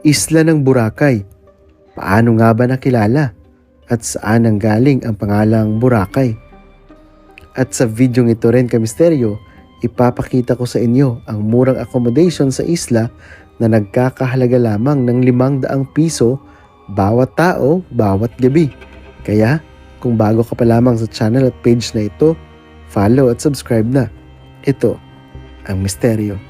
Isla ng Boracay. Paano nga ba nakilala? At saan ang galing ang pangalang Boracay? At sa video ito rin kamisteryo, ipapakita ko sa inyo ang murang accommodation sa isla na nagkakahalaga lamang ng 500 piso bawat tao, bawat gabi. Kaya, kung bago ka pa lamang sa channel at page na ito, follow at subscribe na. Ito, ang misteryo.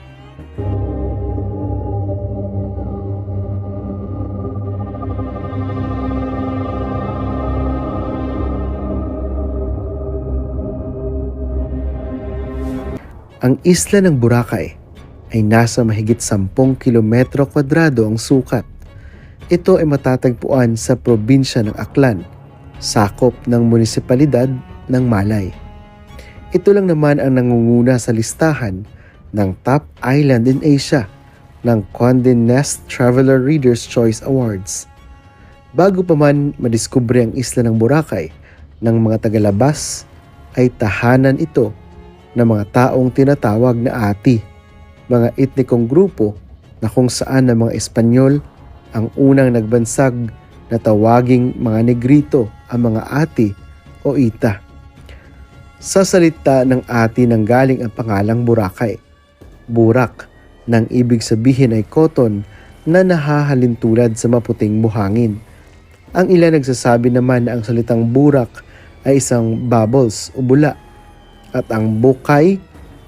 Ang isla ng Boracay ay nasa mahigit 10 kilometro kwadrado ang sukat. Ito ay matatagpuan sa probinsya ng Aklan, sakop ng munisipalidad ng Malay. Ito lang naman ang nangunguna sa listahan ng Top Island in Asia ng Condé Nast Traveler Reader's Choice Awards. Bago pa man madiskubre ang isla ng Boracay ng mga tagalabas, ay tahanan ito ng mga taong tinatawag na ati, mga etnikong grupo na kung saan ang mga Espanyol ang unang nagbansag na tawaging mga negrito ang mga ati o ita. Sa salita ng ati nang galing ang pangalang Boracay. Burak nang ibig sabihin ay cotton na nahahalin tulad sa maputing buhangin. Ang ilan nagsasabi naman na ang salitang burak ay isang bubbles o bula at ang bukay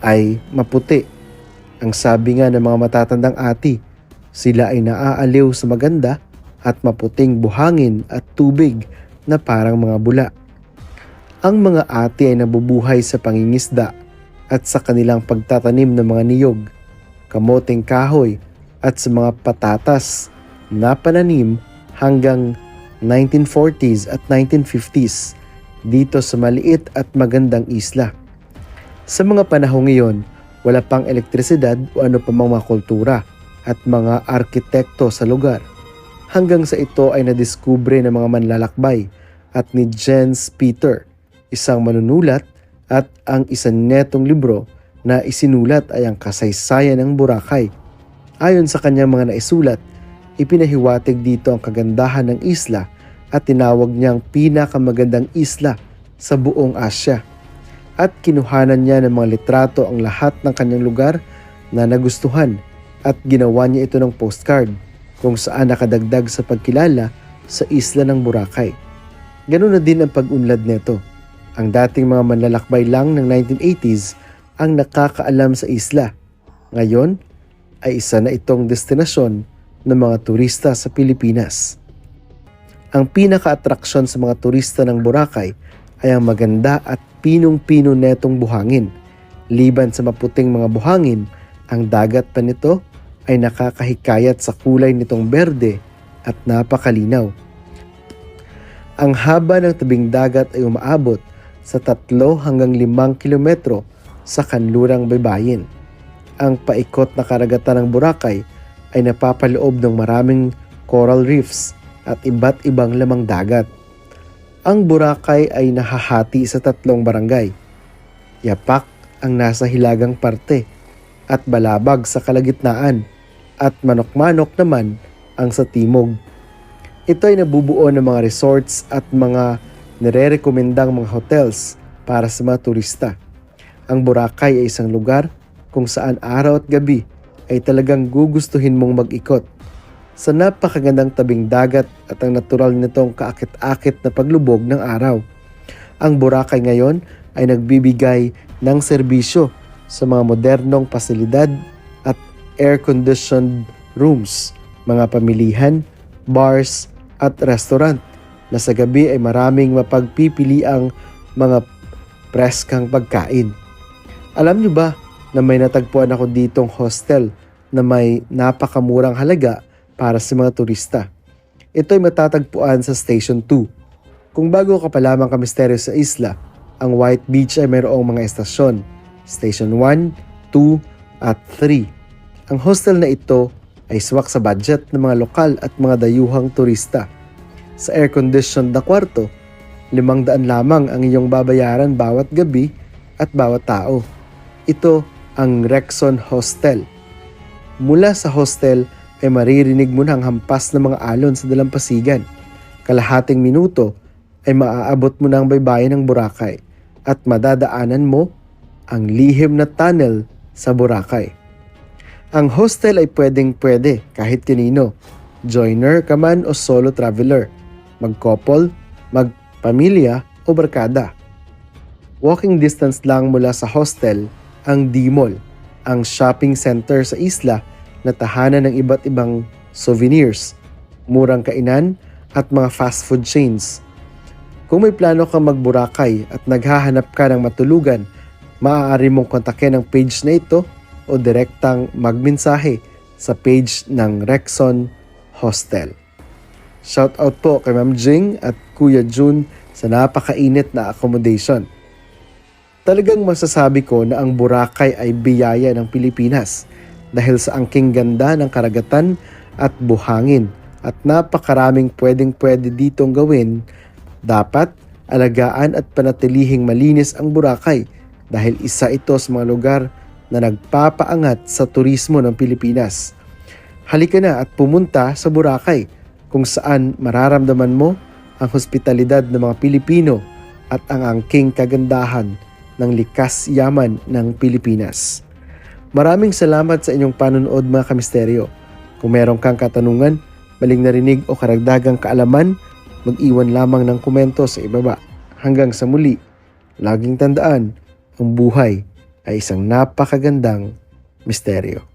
ay maputi. Ang sabi nga ng mga matatandang ati, sila ay naaaliw sa maganda at maputing buhangin at tubig na parang mga bula. Ang mga ati ay nabubuhay sa pangingisda at sa kanilang pagtatanim ng mga niyog, kamoting kahoy at sa mga patatas na pananim hanggang 1940s at 1950s dito sa maliit at magandang isla. Sa mga panahong iyon, wala pang elektrisidad o ano pa mga kultura at mga arkitekto sa lugar. Hanggang sa ito ay nadiskubre ng mga manlalakbay at ni Jens Peter, isang manunulat at ang isang netong libro na isinulat ay ang kasaysayan ng Boracay. Ayon sa kanyang mga naisulat, ipinahiwatig dito ang kagandahan ng isla at tinawag niyang pinakamagandang isla sa buong Asya. At kinuhanan niya ng mga litrato ang lahat ng kanyang lugar na nagustuhan at ginawa niya ito ng postcard kung saan nakadagdag sa pagkilala sa isla ng Boracay. Ganun na din ang pag-unlad nito. Ang dating mga manlalakbay lang ng 1980s ang nakakaalam sa isla. Ngayon ay isa na itong destinasyon ng mga turista sa Pilipinas. Ang pinaka-atraksyon sa mga turista ng Boracay ay ang maganda at pinong-pino netong buhangin. Liban sa maputing mga buhangin, ang dagat pa nito ay nakakahikayat sa kulay nitong berde at napakalinaw. Ang haba ng tabing dagat ay umaabot sa 3 hanggang 5 kilometro sa kanlurang baybayin. Ang paikot na karagatan ng Boracay ay napapaloob ng maraming coral reefs at iba't ibang lamang dagat. Ang Boracay ay nahahati sa tatlong barangay. Yapak ang nasa hilagang parte at Balabag sa kalagitnaan at Manok-Manok naman ang sa timog. Ito ay nabubuo ng mga resorts at mga nire-rekomendang mga hotels para sa mga turista. Ang Boracay ay isang lugar kung saan araw at gabi ay talagang gugustuhin mong mag-ikot sa napakagandang tabing dagat at ang natural nitong kaakit-akit na paglubog ng araw. Ang Boracay ngayon ay nagbibigay ng serbisyo sa mga modernong pasilidad at air-conditioned rooms, mga pamilihan, bars at restaurant na sa gabi ay maraming mapagpipili ang mga preskang pagkain. Alam nyo ba na may natagpuan ako ditong hostel na may napakamurang halaga para sa mga turista. Ito ay matatagpuan sa Station 2. Kung bago ka pa lamang kamisteryo sa isla, ang White Beach ay mayroong mga estasyon, Station 1, 2, at 3. Ang hostel na ito ay swak sa budget ng mga lokal at mga dayuhang turista. Sa air-conditioned na kwarto, limang daan lamang ang iyong babayaran bawat gabi at bawat tao. Ito ang Rexon Hostel. Mula sa hostel ay maririnig mo na ang hampas ng mga alon sa dalampasigan. Kalahating minuto ay maaabot mo na ang baybayin ng Boracay at madadaanan mo ang lihim na tunnel sa Boracay. Ang hostel ay pwedeng pwede kahit kanino. Joiner ka man o solo traveler. Mag-couple, magpamilya o barkada. Walking distance lang mula sa hostel ang D-Mall, ang shopping center sa isla na tahanan ng iba't ibang souvenirs, murang kainan at mga fast food chains. Kung may plano kang magburakay at naghahanap ka ng matulugan, maaari mong kontakin ang page na ito o direktang magmensahe sa page ng Rexon Hostel. Shout out po kay Ma'am Jing at Kuya Jun sa napakainit na accommodation. Talagang masasabi ko na ang Boracay ay biyaya ng Pilipinas dahil sa angking ganda ng karagatan at buhangin at napakaraming pwedeng pwede ditong gawin, dapat alagaan at panatilihing malinis ang Boracay dahil isa ito sa mga lugar na nagpapaangat sa turismo ng Pilipinas. Halika na at pumunta sa Boracay kung saan mararamdaman mo ang hospitalidad ng mga Pilipino at ang angking kagandahan ng likas yaman ng Pilipinas. Maraming salamat sa inyong panonood mga kamisteryo. Kung meron kang katanungan, maling narinig o karagdagang kaalaman, mag-iwan lamang ng komento sa ibaba. Hanggang sa muli, laging tandaan, ang buhay ay isang napakagandang misteryo.